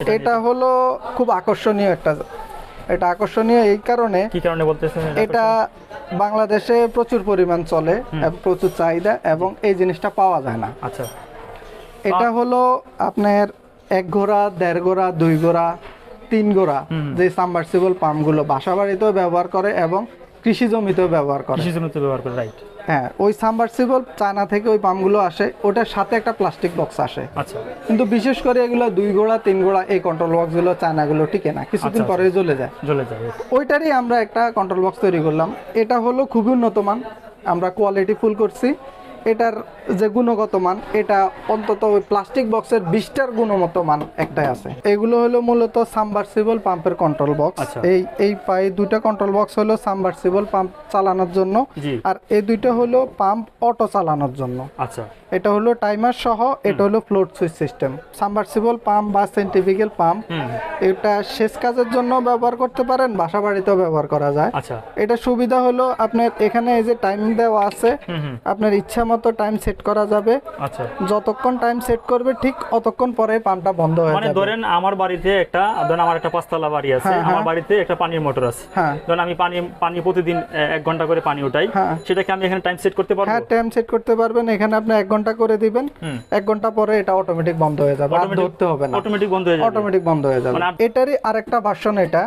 এটা হলো খুব আকর্ষণীয় একটা এটা আকর্ষণীয় এই কারণে কি কারণে বলতেছেন এটা বাংলাদেশে প্রচুর পরিমাণ চলে এবং প্রচুর চাহিদা এবং এই জিনিসটা পাওয়া যায় না। আচ্ছা। এটা হলো আপনার এক ঘোড়া দেড় ঘোড়া দুই ঘোড়া তিন ঘোড়া যে সাবমার্সিবল পাম্পগুলো বাসা বাড়িতেও ব্যবহার করে এবং কৃষি জমিতেও ব্যবহার করে। কৃষি জমিতে ব্যবহার করে রাইট হ্যাঁ ওই সাবমার্সিবল চায়না থেকে ওই পাম্পগুলো আসে ওটার সাথে একটা প্লাস্টিক বক্স আসে। আচ্ছা। কিন্তু বিশেষ করে এগুলো দুই গোড়া তিন গোড়া এই কন্ট্রোল বক্সগুলো চায়নাগুলো টিকে না কিছুদিন আচ্ছা, পরে জ্বলে যায়। জ্বলে যায় ওইটারই আমরা একটা কন্ট্রোল বক্স তৈরি করলাম। এটা হলো খুবই উন্নত মান। আমরা কোয়ালিটি ফুল করছি। এটার যে গুণগত মান এটা অন্তত ওই প্লাস্টিক বক্সের বিশটার গুণগত মান একটাই আছে। এগুলো হলো মূলত সাবমার্সিবল পাম্পের কন্ট্রোল বক্স। এই এই পায়ে দুইটা কন্ট্রোল বক্স হলো সাবমার্সিবল পাম্প চালানোর জন্য আর এই দুইটা হলো পাম্প অটো চালানোর জন্য। আচ্ছা। এটা হলো টাইমার সহ এটা হলো float switch system submersible pump বা সেন্টিফিক্যাল পাম্প এটা সেচ কাজের জন্য ব্যবহার করতে পারেন বাসা বাড়িতেও ব্যবহার করা যায়। আচ্ছা। এটা সুবিধা হলো আপনার এখানে এই যে টাইম দেওয়া আছে আপনার ইচ্ছা মতো টাইম সেট করা যাবে। আচ্ছা। যতক্ষণ টাইম সেট করবে ঠিক অতক্ষণ পরে পাম্পটা বন্ধ হয়ে মানে যাবে। ধরেন আমার বাড়িতে একটা ধরেন আমার একটা পাঁচতলা বাড়ি আছে হ্যাঁ, আমার হ্যাঁ। বাড়িতে একটা পানির মোটর আছে। হ্যাঁ। ধরেন আমি পানি পানি প্রতিদিন এক ঘণ্টা করে পানি উঠাই। সেটাকে আমি এখানে টাইম সেট করতে পারব? হ্যাঁ টাইম সেট করতে পারবেন। এখানে আপনি এক ঘণ্টা করে দিবেন। এক ঘণ্টা পরে এটা অটোমেটিক বন্ধ হয়ে যাবে আর ধরতে হবে না। অটোমেটিক বন্ধ হয়ে যাবে। অটোমেটিক বন্ধ হয়ে যাবে। মানে এটারই আরেকটা ভার্সন এটা।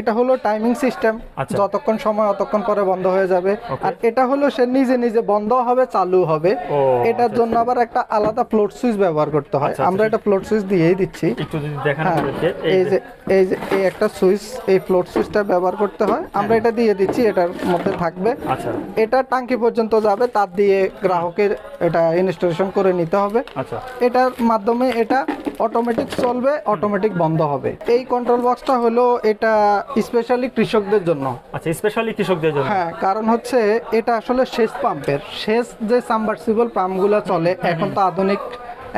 এটা হলো টাইমিং সিস্টেম আচ্ছা। যতক্ষণ সময় অতক্ষণ পরে বন্ধ হয়ে যাবে। আর এটা হলো সে নিজে নিজে বন্ধ হবে চালু। হবে। এটার জন্য আবার একটা আলাদা ফ্লোট সুইচ ব্যবহার করতে হয়। আচ্ছা, আমরা এটা ফ্লোট সুইচ দিয়েই দিচ্ছি। একটু যদি দেখান হ্যাঁ এই যে। এই যে এই একটা সুইচ এই ফ্লোট সুইচটা ব্যবহার করতে হয়। আমরা এটা দিয়ে দিচ্ছি এটার মধ্যে থাকবে। আচ্ছা। এটা টাঙ্কি পর্যন্ত যাবে তার দিয়ে গ্রাহকের এটা ইনস্টলেশন করে নিতে হবে। আচ্ছা। এটার মাধ্যমে এটা অটোমেটিক চলবে অটোমেটিক বন্ধ হবে। এই কন্ট্রোল বক্সটা হলো এটা স্পেশালি কৃষকদের জন্য। আচ্ছা স্পেশালি কৃষকদের জন্য। হ্যাঁ কারণ হচ্ছে এটা আসলে সেচ পাম্পের সেচ যে সাবমার্সিবল পাম্পগুলো চলে। এখন তো আধুনিক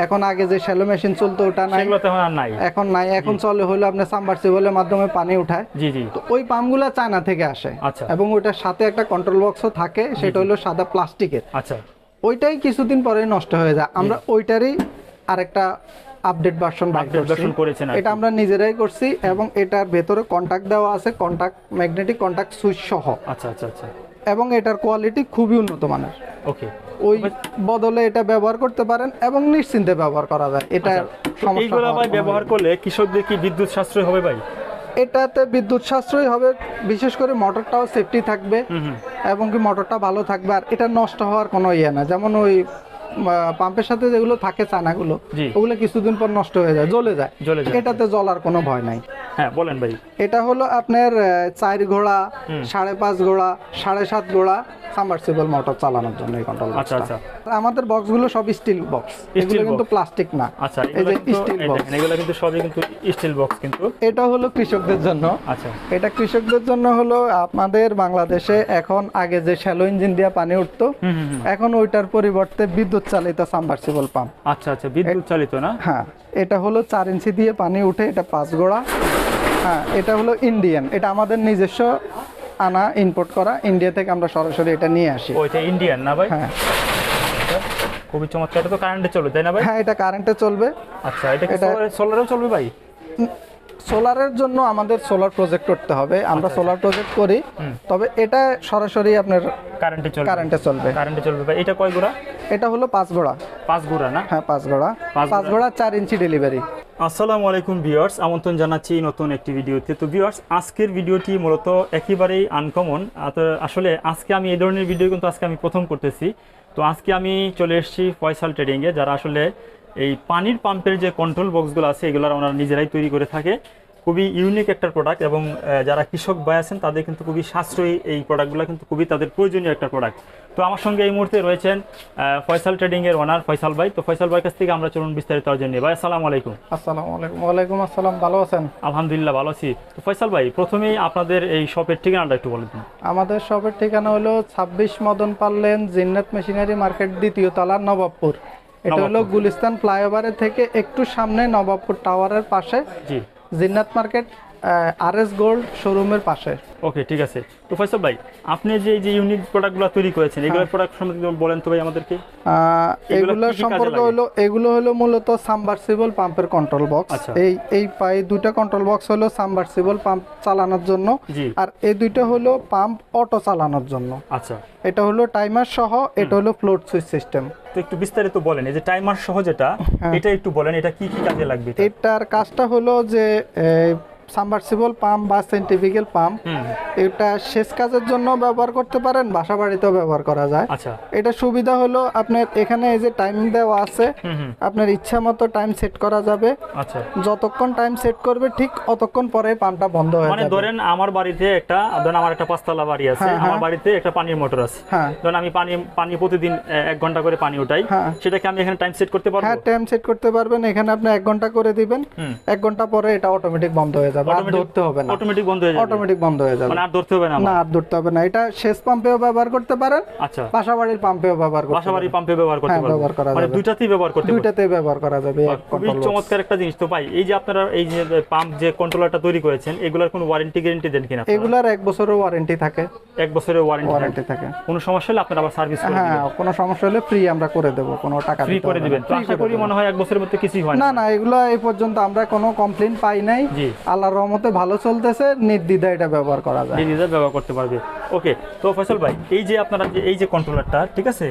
এখন আগে যে শ্যালো মেশিন চলতো ওটা নাই। নাই। এখন নাই এখন চলে হলো আপনার সাবমার্সিবলের মাধ্যমে পানি উঠায়। জি জি। তো ওই পাম্পগুলো চায়না থেকে আসে। আচ্ছা। এবং ওইটার সাথে একটা কন্ট্রোল বক্সও থাকে সেটা হলো সাদা প্লাস্টিকের আচ্ছা। ওইটাই কিছুদিন পরে নষ্ট হয়ে যায়। আমরা ওইটারই আরেকটা আপডেট ভার্সন Update করেছেন এটা আমরা নিজেরাই করছি এবং এটার ভেতরে কন্টাক্ট দেওয়া আছে কন্টাক্ট ম্যাগনেটিক কন্টাক্ট সুইচ সহ। আচ্ছা আচ্ছা আচ্ছা। এবং এটার কোয়ালিটি খুবই উন্নত মানের। ওকে ওই বদলে এটা ব্যবহার করতে পারেন এবং নিশ্চিন্তে ব্যবহার করা যায়। এটা সমস্যা এইগুলো হওয়ার ভাই ব্যবহার করলে কৃষকদের কি বিদ্যুৎ সাশ্রয় হবে ভাই? এটাতে বিদ্যুৎ সাশ্রয় হবে বিশেষ করে মোটরটাও সেফটি থাকবে এবং কি মোটরটা ভালো থাকবে আর এটা নষ্ট হওয়ার কোনো ইয়ে না। যেমন ওই পাম্পের সাথে যেগুলো থাকে চানাগুলো ওগুলো কিছুদিন পর নষ্ট হয়ে যায় জ্বলে যায়। জ্বলে যায়। এটাতে জ্বলার কোনো ভয় নাই। হ্যাঁ বলেন ভাই। এটা হলো আপনার চার ঘোড়া সাড়ে পাঁচ ঘোড়া সাড়ে সাত ঘোড়া সাবমার্সিবল মোটর চালানোর জন্য এই কন্ট্রোল আচ্ছা আচ্ছা। আমাদের বক্সগুলো সব স্টিল বক্স এগুলো কিন্তু প্লাস্টিক না। আচ্ছা এই যে স্টিল বক্স দেখেন, এগুলো কিন্তু সবই কিন্তু স্টিল বক্স কিন্তু। এটা হলো কৃষকদের জন্য। আচ্ছা। এটা কৃষকদের জন্য হলো আপনাদের বাংলাদেশে এখন আগে যে শ্যালো ইঞ্জিন দিয়ে পানি উঠতো। এখন ওইটার পরিবর্তে বিদ্যুৎ চালিত সাবমার্সিবল পাম্প আচ্ছা আচ্ছা বিদ্যুৎ চালিত না? হ্যাঁ এটা হলো চার ইঞ্চি দিয়ে পানি উঠে এটা পাঁচ গোড়া। হ্যাঁ এটা হলো ইন্ডিয়ান এটা আমাদের নিজস্ব আনা ইম্পোর্ট করা। ইন্ডিয়া থেকে আমরা সরাসরি এটা নিয়ে আসি। ওইটা ইন্ডিয়ান না ভাই? হ্যাঁ। খুবই চমৎকার এটা তো কারেন্টে চলবে তাই না ভাই? হ্যাঁ এটা কারেন্টে চলবে। আচ্ছা এটা সোলারেও চলবে ভাই? সোলারের জন্য আমাদের সোলার প্রজেক্ট করতে হবে। আমরা সোলার প্রজেক্ট করি তবে এটা সরাসরি আপনার কারেন্টে চলবে। কারেন্টে চলবে। কারেন্টে চলবে ভাই। এটা কয় গোড়া? এটা হলো পাঁচ গোড়া। পাঁচ গোড়া না? হ্যাঁ পাঁচ গোড়া। পাঁচ পাঁচ গোড়া। চার ইঞ্চি ডেলিভারি আসসালামু আলাইকুম ভিউয়ার্স আমন্ত্রণ জানাচ্ছি নতুন একটি ভিডিওতে। তো ভিউয়ার্স আজকের ভিডিওটি মূলত একেবারেই আনকমন আসলে আজকে আমি এই ধরনের ভিডিও কিন্তু আজকে আমি প্রথম করতেছি। তো আজকে আমি চলে এসেছি ফয়সাল ট্রেডিংয়ে যারা আসলে এই পানির পাম্পের যে কন্ট্রোল বক্সগুলো আছে এগুলো ওনারা নিজেরাই তৈরি করে থাকে। খুবই ইউনিক একটা প্রোডাক্ট এবং যারা কৃষক ভাই আছেন তাদের কিন্তু খুবই সাশ্রয়ী এই প্রোডাক্টগুলো কিন্তু খুবই তাদের প্রয়োজনীয় একটা প্রোডাক্ট তো আমার সঙ্গে এই মুহূর্তে রয়েছেন ফয়সাল ট্রেডিংয়ের ওনার ফয়সাল ভাই। তো ফয়সাল ভাইয়ের কাছ থেকে আমরা চলুন বিস্তারিত অর্জন নিই। ভাই আসসালামু আলাইকুম। আসসালামু আলাইকুম। ওয়ালাইকুম আসসালাম। ভালো আছেন? আলহামদুলিল্লাহ ভালো আছি। তো ফয়সাল ভাই প্রথমেই আপনাদের এই শপের ঠিকানাটা একটু বলে দিন। আমাদের শপের ঠিকানা হলো ছাব্বিশ মদন পাল্লেন জিন্নাত মেশিনারি মার্কেট দ্বিতীয় তলা নবাবপুর। এটা হলো গুলিস্তান ফ্লাইওভারের থেকে একটু সামনে নবাবপুর টাওয়ারের পাশে। Jinnat market. R S gold শোরুমের পাশে। ওকে ঠিক আছে। তো ফয়সাল ভাই আপনি যে যে ইউনিক প্রোডাক্টগুলো তৈরি করেছেন এগুলোর প্রোডাক্ট সম্বন্ধে বলেন তো ভাই আমাদেরকে। এগুলো সম্পর্ক হলো এগুলো হলো মূলত সাবমার্সিবল পাম্পের কন্ট্রোল বক্স। এই এই পায়ে দুইটা কন্ট্রোল বক্স হলো সাবমার্সিবল পাম্প চালানোর জন্য আর এই দুইটা হলো পাম্প অটো চালানোর জন্য। আচ্ছা। এটা হলো টাইমার সহ এটা হলো ফ্লোট সুইচ সিস্টেম তো একটু বিস্তারিত বলেন এই যে টাইমার সহ যেটা হ্যাঁ। এটা একটু বলেন এটা কি কি কাজে লাগবে এটা? এটার কাজটা হলো যে সাবমার্সিবল পাম্প বা সেন্টিফিক্যাল পাম্প এটা সেচ কাজের জন্য ব্যবহার করতে পারেন বাসা বাড়িতেও ব্যবহার করা যায়। আচ্ছা। এটা সুবিধা হলো আপনার এখানে এই যে টাইম দেওয়া আছে আপনার ইচ্ছা মতো টাইম সেট করা যাবে। আচ্ছা। যতক্ষণ টাইম সেট করবে ঠিক অতক্ষণ পরে পাম্পটা বন্ধ হয়ে মানে যাবে। ধরেন আমার বাড়িতে একটা ধরেন আমার একটা পাঁচতলা বাড়ি আছে হ্যাঁ, আমার হ্যাঁ। বাড়িতে একটা পানির মোটর আছে। হ্যাঁ। ধরেন আমি পানি পানি প্রতিদিন এক ঘণ্টা করে পানি উঠাই। সেটাকে আমি এখানে টাইম সেট করতে পারব? হ্যাঁ টাইম সেট করতে পারবেন এখানে আপনি এক ঘণ্টা করে দিবেন। এক ঘণ্টা পরে এটা অটোমেটিক বন্ধ হয়ে যাবে আর ধরতে হবে না। অটোমেটিক বন্ধ হয়ে যাবে। অটোমেটিক বন্ধ হয়ে যাবে। মানে আর ধরতে হবে না না আর ধরতে হবে না। এটা শেষ পাম্পেও ব্যবহার করতে পারেন আচ্ছা। পাম্পেও ব্যবহার করতে পারেন। পাম্পে ব্যবহার করতে হ্যাঁ, ব্যবহার করা মানে দুইটাতেই ব্যবহার করতে দুইটাতেই ব্যবহার করা যাবে খুবই চমৎকার একটা জিনিস। তো ভাই এই যে আপনারা এই যে পাম্প যে কন্ট্রোলারটা তৈরি করেছেন এগুলার কোনো ওয়ারেন্টি গ্যারেন্টি দেন কিনা এগুলার এক বছরের ওয়ারেন্টি থাকে। এক বছরের ওয়ারেন্টি ওয়ারেন্টি থাকে। কোনো সমস্যা হলে আপনারা আবার সার্ভিস করে হ্যাঁ কোনো সমস্যা হলে ফ্রি আমরা করে দেব কোনো টাকা ফ্রি করে দিবেন। তো আশা করি মনে হয় এক বছরের মধ্যে কিছুই হয় না। না এগুলো এই পর্যন্ত আমরা কোনো কমপ্লেন পাই নাই। জি। আল্লাহর রহমতে ভালো চলতেছে নির্দ্বিধা এটা ব্যবহার করা যায়। নিজেদের ব্যবহার করতে পারবে। ওকে তো ফয়সাল ভাই এই যে আপনারা যে এই যে কন্ট্রোলারটা ঠিক আছে?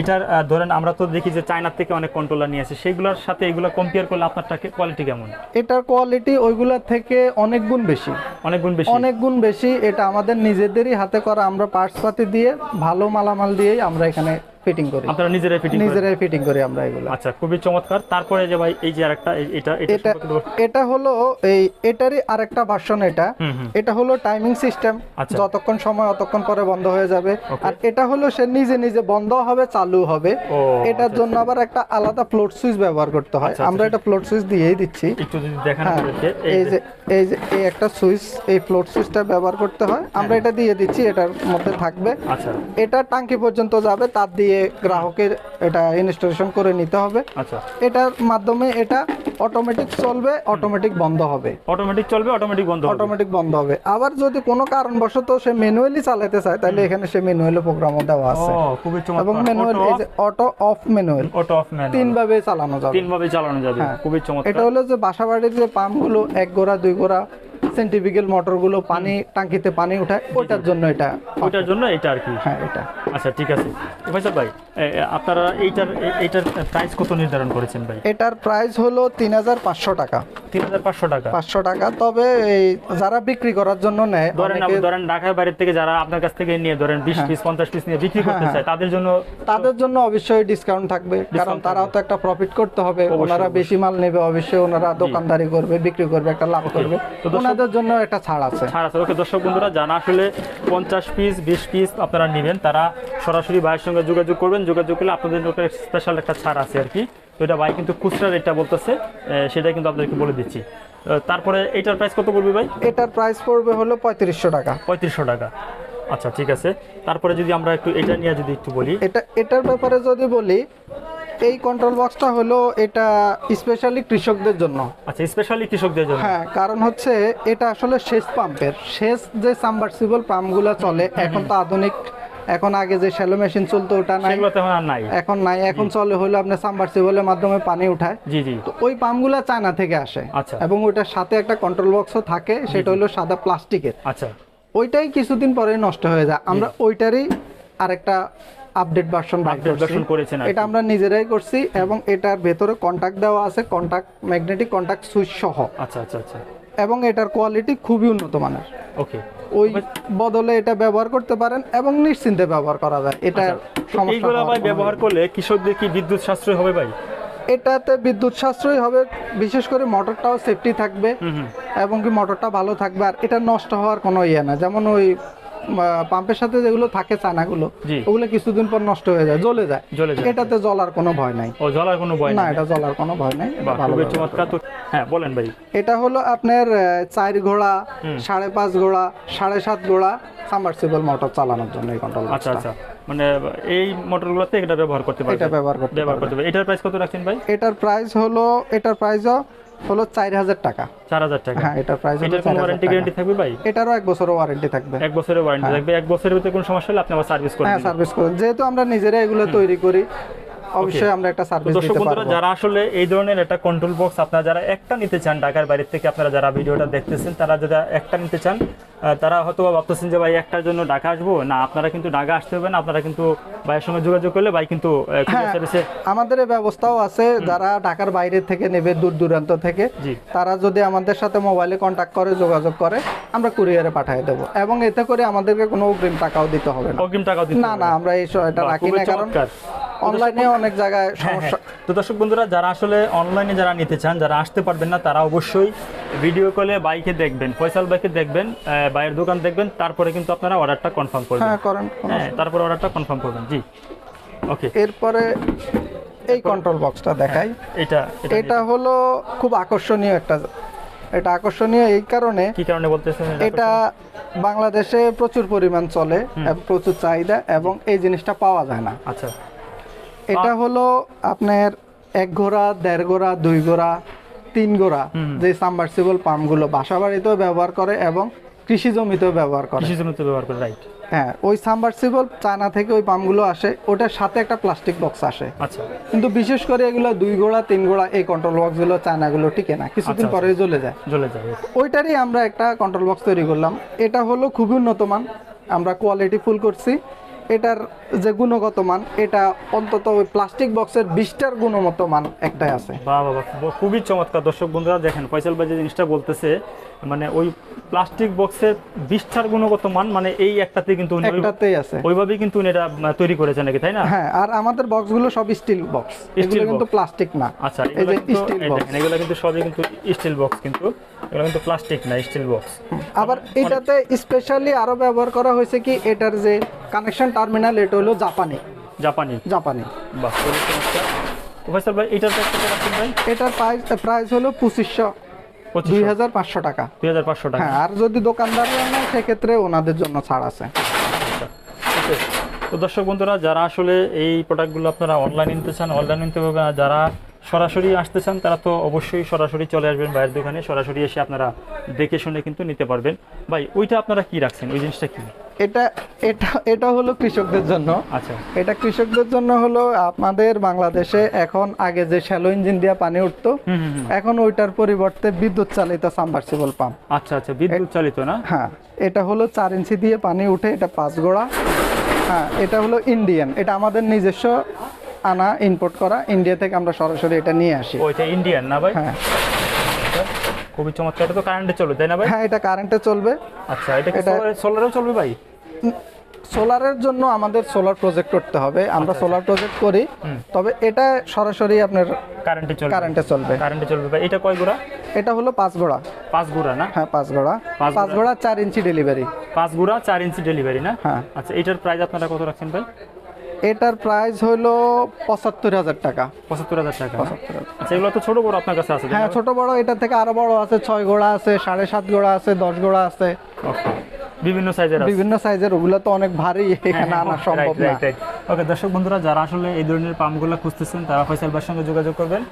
এটার ধরেন আমরা তো দেখি যে চায়নার থেকে অনেক কন্ট্রোলার নিয়ে আসে। সেইগুলোর সাথে এগুলো কম্পেয়ার করলে আপনারটা কোয়ালিটি কেমন? এটার কোয়ালিটি ওইগুলোর থেকে অনেক গুণ বেশি। অনেক গুণ বেশি। অনেক গুণ বেশি এটা আমাদের নিজেদেরই হাতে করা। আমরা পার্টস পাতি দিয়ে ভালো মালামাল দিয়েই আমরা এখানে ফিটিং করি। আপনারা নিজেরাই ফিটিং নিজেরাই ফিটিং করি আমরা এগুলো। আচ্ছা খুবই চমৎকার। তারপরে যে ভাই এই যে আরেকটা এটা এটা এটা হলো এই এটারই আরেকটা ভার্সন এটা। এটা হলো টাইমিং সিস্টেম আচ্ছা। যতক্ষণ সময় অতক্ষণ পরে বন্ধ হয়ে যাবে। আর এটা হলো সে নিজে নিজে বন্ধ হবে চালু হবে। এটার জন্য আবার একটা আলাদা ফ্লোট সুইচ ব্যবহার করতে হয়। আচ্ছা, আমরা এটা ফ্লোট সুইচ দিয়েই দিচ্ছি। একটু যদি দেখান হ্যাঁ। এই যে। এই যে এই একটা সুইচ এই ফ্লোট সুইচটা ব্যবহার করতে হয়। আমরা এটা দিয়ে দিচ্ছি এটার মধ্যে থাকবে। আচ্ছা। এটা টাঙ্কি পর্যন্ত যাবে তার দিয়ে গ্রাহকের এটা ইনস্টলেশন করে নিতে হবে। আচ্ছা। এটার মাধ্যমে এটা অটোমেটিক চলবে অটোমেটিক বন্ধ হবে। অটোমেটিক চলবে অটোমেটিক বন্ধ হবে। অটোমেটিক বন্ধ হবে। আবার যদি কোনো কারণবশত সে ম্যানুয়ালি চালাতে চায় তাহলে এখানে সে ম্যানুয়ালি প্রোগ্রামও দেওয়া আছে। ও খুবই এবং ম্যানুয়াল এই যে auto off manual auto off man তিন ভাবে চালানো যাবে। তিন ভাবে চালানো যাবে। হ্যাঁ। খুবই এটা হলো যে বাসাবাড়ির যে পাম্পগুলো এক গোড়া দুই গোড়া সেন্টিফিক্যাল মোটরগুলো পানি টাঙ্কিতে পানি উঠায় ওটার জন্য এটা ওইটার জন্য এটা আর কি। হ্যাঁ এটা। আচ্ছা ঠিক আছে। ভাইসাব ভাই আপনারা এইটার এইটার প্রাইস কত নির্ধারণ করেছেন ভাই? এটার প্রাইস হলো তিন হাজার পাঁচশো টাকা। তিন হাজার পাঁচশো টাকা। পাঁচশো টাকা তবে এই যারা বিক্রি করার জন্য নেয় ধরেন ধরেন ঢাকার বাইরের থেকে যারা আপনার কাছ থেকে নিয়ে ধরেন বিশ পিস পঞ্চাশ পিস নিয়ে বিক্রি করতে হ্যাঁ, চায় তাদের জন্য তাদের জন্য অবশ্যই ডিসকাউন্ট থাকবে কারণ তারাও তো একটা প্রফিট করতে হবে। ওনারা বেশি মাল নেবে অবশ্যই ওনারা দোকানদারি করবে বিক্রি করবে একটা লাভ করবে। তো ওনাদের জন্য একটা ছাড় আছে। ছাড় আছে। ওকে দর্শক বন্ধুরা জানা আসলে পঞ্চাশ পিস বিশ পিস আপনারা নেবেন তারা সরাসরি ভাইয়ের সঙ্গে যোগাযোগ করবেন। যোগাযোগ করলে আপনাদের স্পেশাল একটা ছাড় আছে আর কি। তো এটা ভাই কিন্তু খুচরা রেটটা বলতেছে সেটা কিন্তু আপনাদেরকে বলে দিচ্ছি। তারপরে এটার প্রাইস কত পড়বে ভাই? এটার প্রাইস পড়বে হলো পঁয়ত্রিশশো টাকা। পঁয়ত্রিশশো টাকা। আচ্ছা ঠিক আছে। তারপরে যদি আমরা একটু এটা নিয়ে যদি একটু বলি। এটা এটার ব্যাপারে যদি বলি এই কন্ট্রোল বক্সটা হলো এটা স্পেশালি কৃষকদের জন্য। আচ্ছা স্পেশালি কৃষকদের জন্য। হ্যাঁ কারণ হচ্ছে এটা আসলে সেচ পাম্পের সেচ যে সাবমার্সিবল পাম্পগুলো চলে এখন তো আধুনিক এখন আগে যে শ্যালো মেশিন চলতো ওটা নাই। নাই। এখন নাই। এখন চলে হলো আপনার সাবমার্সিবলের মাধ্যমে পানি উঠায়। জি জি। তো ওই পাম্পগুলো চায়না থেকে আসে। আচ্ছা। এবং ওইটার সাথে একটা কন্ট্রোল বক্সও থাকে সেটা হলো সাদা প্লাস্টিকের আচ্ছা। ওইটাই কিছুদিন পরে নষ্ট হয়ে যায়। আমরা ওইটারই আরেকটা আপডেট ভার্সন Update version করেছেন এটা আমরা নিজেরাই করছি এবং এটার ভেতরে কন্টাক্ট দেওয়া আছে। কন্টাক্ট ম্যাগনেটিক কন্টাক্ট সুইচ সহ। আচ্ছা আচ্ছা আচ্ছা। এবং এটার কোয়ালিটি খুবই উন্নত মানের। ওকে ওই বদলে এটা ব্যবহার করতে পারেন এবং নিশ্চিন্তে ব্যবহার করা যায়। এটা সমস্যা এইগুলো ভাই ব্যবহার করলে কৃষকদের কি বিদ্যুৎ সাশ্রয় হবে ভাই? এটাতে বিদ্যুৎ সাশ্রয় হবে বিশেষ করে মোটরটাও সেফটি থাকবে এবং কি মোটরটা ভালো থাকবে আর এটা নষ্ট হওয়ার কোনো ইয়ে না। যেমন ওই পাম্পের সাথে যেগুলো থাকে চানাগুলো। ওগুলো কিছুদিন পর নষ্ট হয়ে যায় জ্বলে যায়। জ্বলে যায়। এটাতে জ্বলার কোনো ভয় নাই। ও জলার কোনো ভয় না এটা জ্বলার কোনো ভয় নাই ভালো চমৎকার। তো হ্যাঁ বলেন ভাই। এটা হলো আপনার চার ঘোড়া সাড়ে পাঁচ ঘোড়া সাড়ে সাত ঘোড়া সাবমার্সিবল মোটর চালানোর জন্য এই কন্ট্রোল আচ্ছা আচ্ছা। মানে এই মোটরগুলোতে এটা ব্যবহার করতে পারবে এটা ব্যবহার করতে ব্যবহার করতে পারবে এটার প্রাইস কত রাখছেন ভাই? এটার প্রাইস হলো এটার প্রাইসও হলো চার হাজার টাকা। চার হাজার টাকা। হ্যাঁ এটা প্রাইস হলো ওয়ারেন্টি গ্যারান্টি থাকবে ভাই? এটারও এক বছরের ওয়ারেন্টি থাকবে। এক বছরের ওয়ারেন্টি থাকবে। এক বছরের ভিতরে কোনো সমস্যা হলে আপনি আবার সার্ভিস করে হ্যাঁ সার্ভিস করুন যেহেতু আমরা নিজেরা এগুলো তৈরি করি অবশ্যই আমরা একটা সার্ভিস দিতে বন্ধুরা পারব। যারা আসলে এই ধরনের একটা কন্ট্রোল বক্স আপনারা যারা একটা নিতে চান ঢাকার বাইরে থেকে আপনারা যারা ভিডিওটা দেখতেছেন তারা যারা একটা নিতে চান তারা হয়তো বা ভাবতেছেন যে ভাই একটার জন্য ঢাকা আসব। না আপনারা কিন্তু ঢাকা আসতে হবে না আপনারা কিন্তু ভাইয়ের সঙ্গে যোগাযোগ করলে ভাই কিন্তু হ্যাঁ আমাদের ব্যবস্থাও আছে যারা ঢাকার বাইরে থেকে নেবে দূর দূরান্ত থেকে তারা যদি আমাদের সাথে মোবাইলে কন্ট্যাক্ট করে যোগাযোগ করে আমরা কুরিয়ারে পাঠিয়ে দেবো। এবং এতে করে আমাদেরকে কোনো অগ্রিম টাকাও দিতে হবে না। অগ্রিম টাকাও দিতে না না আমরা এই স- এটা রাখি না কারণ অনলাইনে অনেক জায়গায় হ্যাঁ, সমস্যা। হ্যাঁ। তো দর্শক বন্ধুরা যারা আসলে অনলাইনে যারা নিতে চান যারা আসতে পারবেন না তারা অবশ্যই ভিডিও কলে বাইকে দেখবেন ফয়সাল বাইকে দেখবেন বাইয়ের দোকান দেখবেন তারপরে কিন্তু আপনারা অর্ডারটা কনফার্ম করবেন। হ্যাঁ করেন হ্যাঁ তারপরে অর্ডারটা কনফার্ম করবেন জি। ওকে এরপরে এই কন্ট্রোল বক্সটা দেখাই। এটা এটা এটা হলো খুব আকর্ষণীয় একটা এটা আকর্ষণীয় এই কারণে কি কারণে বলতেছেন এটা বাংলাদেশে প্রচুর পরিমাণ চলে এবং প্রচুর চাহিদা এবং এই জিনিসটা পাওয়া যায় না। আচ্ছা। এটা হলো আপনার এক ঘোড়া দেড় ঘোড়া দুই ঘোড়া তিন গোড়া যে সাবমার্সিবল পাম্পগুলো বাসা বাড়িতেও ব্যবহার করে এবং কৃষি জমিতেও ব্যবহার করে। কৃষি জমিতে ব্যবহার করে রাইট হ্যাঁ ওই সাবমার্সিবল চায়না থেকে ওই পাম্পগুলো আসে ওটার সাথে একটা প্লাস্টিক বক্স আসে। আচ্ছা। কিন্তু বিশেষ করে এগুলো দুই গোড়া তিন গোড়া এই কন্ট্রোল বক্সগুলো চায়নাগুলো টিকে না কিছুদিন আচ্ছা, পরে জ্বলে যায়। জ্বলে যাবে ওইটারই আমরা একটা কন্ট্রোল বক্স তৈরি করলাম। এটা হলো খুবই উন্নত মান আমরা কোয়ালিটি ফুল করছি। এটার যে গুণগত মান এটা অন্তত ওই প্লাস্টিক বক্সের বিশটার গুণগত মান একটাই আছে। বাহ বাবা খুবই চমৎকার। দর্শক বন্ধুরা দেখেন ফয়সাল ভাই যে জিনিসটা বলতেছে মানে ওই প্লাস্টিক বক্সের বিষ্ঠার গুণগত মান মানে এই একটাতে কিন্তু একটাতেই আছে। ওইভাবেই কিন্তু এটা তৈরি করেছেন নাকি তাই না? হ্যাঁ আর আমাদের বক্সগুলো সব স্টিল বক্স এগুলো কিন্তু প্লাস্টিক না। আচ্ছা এই যে স্টিল বক্স এগুলো কিন্তু সবই কিন্তু স্টিল বক্স কিন্তু। এগুলো কিন্তু প্লাস্টিক না স্টিল বক্স আবার এটাতে স্পেশালি আরও ব্যবহার করা হয়েছে কি এটার যে কানেকশন টার্মিনাল এটা হলো জাপানি। জাপানি। জাপানি। বাহ ভাই এটার প্রাইস কত রাখছেন ভাই? এটার প্রাইস প্রাইস হলো পঁচিশশো। দুই হাজার পাঁচশো টাকা। দুই হাজার পাঁচশো টাকা। হ্যাঁ আর যদি দোকানদাররা নেয় সেক্ষেত্রে ওনাদের জন্য ছাড় আছে। Okay. তো দর্শক বন্ধুরা যারা আসলে এই প্রোডাক্টগুলো আপনারা অনলাইন নিতে চান অনলাইন নিতে পারবেন আর যারা সরাসরি আসতে চান তারা তো অবশ্যই সরাসরি চলে আসবেন বাইরের দোকানে। সরাসরি এসে আপনারা দেখে শুনে কিন্তু নিতে পারবেন। ভাই ওইটা আপনারা কি রাখছেন? ওই জিনিসটা কি? এটা এটা এটা হলো কৃষকদের জন্য। আচ্ছা। এটা কৃষকদের জন্য হলো আপনাদের বাংলাদেশে এখন আগে যে শ্যালো ইঞ্জিন দিয়ে পানি উঠতো। এখন ওইটার পরিবর্তে বিদ্যুৎ চালিত সাবমার্সিবল পাম্প। আচ্ছা আচ্ছা বিদ্যুৎ চালিত না? হ্যাঁ এটা হলো চার ইঞ্চি দিয়ে পানি উঠে এটা পাঁচ গোড়া। হ্যাঁ এটা হলো ইন্ডিয়ান। এটা আমাদের নিজস্ব আনা ইম্পোর্ট করা ইন্ডিয়া থেকে আমরা সরাসরি এটা নিয়ে আসি। ওইটা ইন্ডিয়ান না ভাই? হ্যাঁ। খুবই চমৎকার এটা তো কারেন্টে চলবে তাই না ভাই? হ্যাঁ এটা কারেন্টে চলবে। আচ্ছা এটা সোলারেও চলবে ভাই? সোলারের জন্য আমাদের সোলার প্রজেক্ট করতে হবে। আমরা সোলার প্রজেক্ট করি তবে এটা সরাসরি আপনার কারেন্টে চলবে। কারেন্টে চলবে। কারেন্টে চলবে ভাই এটা কয় গোড়া? এটা হলো পাঁচ গোড়া। পাঁচ গুড়া না? হ্যাঁ পাঁচ গোড়া। পাঁচ পাঁচ গোড়া। চার ইঞ্চি ডেলিভারি পাঁচ গুড়া চার ইঞ্চি ডেলিভারি না? হ্যাঁ। আচ্ছা এটার প্রাইস আপনারা কত রাখছেন ভাই? এটার প্রাইস হলো পঁচাত্তর হাজার টাকা। পঁচাত্তর হাজার টাকা? আচ্ছা এগুলো তো ছোট বড় আপনার কাছে আছে হ্যাঁ ছোট বড় এটা থেকে আরও বড় আছে ছয় গোড়া আছে সাড়ে সাত গোড়া আছে দশ গোড়া আছে। বিভিন্ন সাইজের আছে। বিভিন্ন সাইজের ওগুলো তো অনেক ভারী এখানে আনা সম্ভব না। ওকে দর্শক বন্ধুরা যারা আসলে এই ধরনের পাম্পগুলো খুঁজতেছেন তারা ফয়সাল ভাইয়ের সঙ্গে যোগাযোগ করবেন।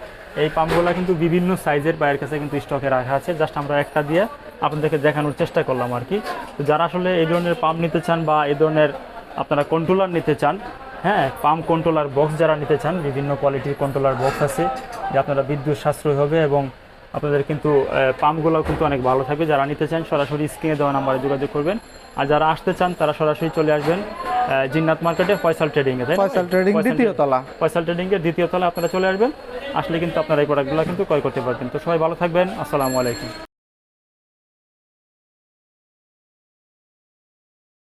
এই পাম্পগুলো কিন্তু বিভিন্ন সাইজের বাইরের কাছে কিন্তু স্টকে রাখা আছে। জাস্ট আমরা একটা দিয়ে আপনাদেরকে দেখানোর চেষ্টা করলাম আর কি। তো যারা আসলে এই ধরনের পাম্প নিতে চান বা এই ধরনের আপনারা কন্ট্রোলার নিতে চান হ্যাঁ পাম্প কন্ট্রোলার বক্স যারা নিতে চান বিভিন্ন কোয়ালিটির কন্ট্রোলার বক্স আছে যে আপনারা বিদ্যুৎ সাশ্রয় হবে এবং আপনাদের কিন্তু পাম্পগুলো কিন্তু অনেক ভালো থাকবে। যারা নিতে চান সরাসরি স্ক্রিনে দেওয়া নাম্বারে যোগাযোগ করবেন। আর যারা আসতে চান তারা সরাসরি চলে আসবেন জিন্নাত মার্কেটে ফয়সাল ট্রেডিং এ ফয়সাল ট্রেডিং দ্বিতীয় তলা। ফয়সাল ট্রেডিং এর দ্বিতীয় তলা আপনারা চলে আসবেন। আসলে কিন্তু আপনারা এই প্রোডাক্টগুলো কিন্তু ক্রয় করতে পারবেন। তো সবাই ভালো থাকবেন। আসসালামু আলাইকুম।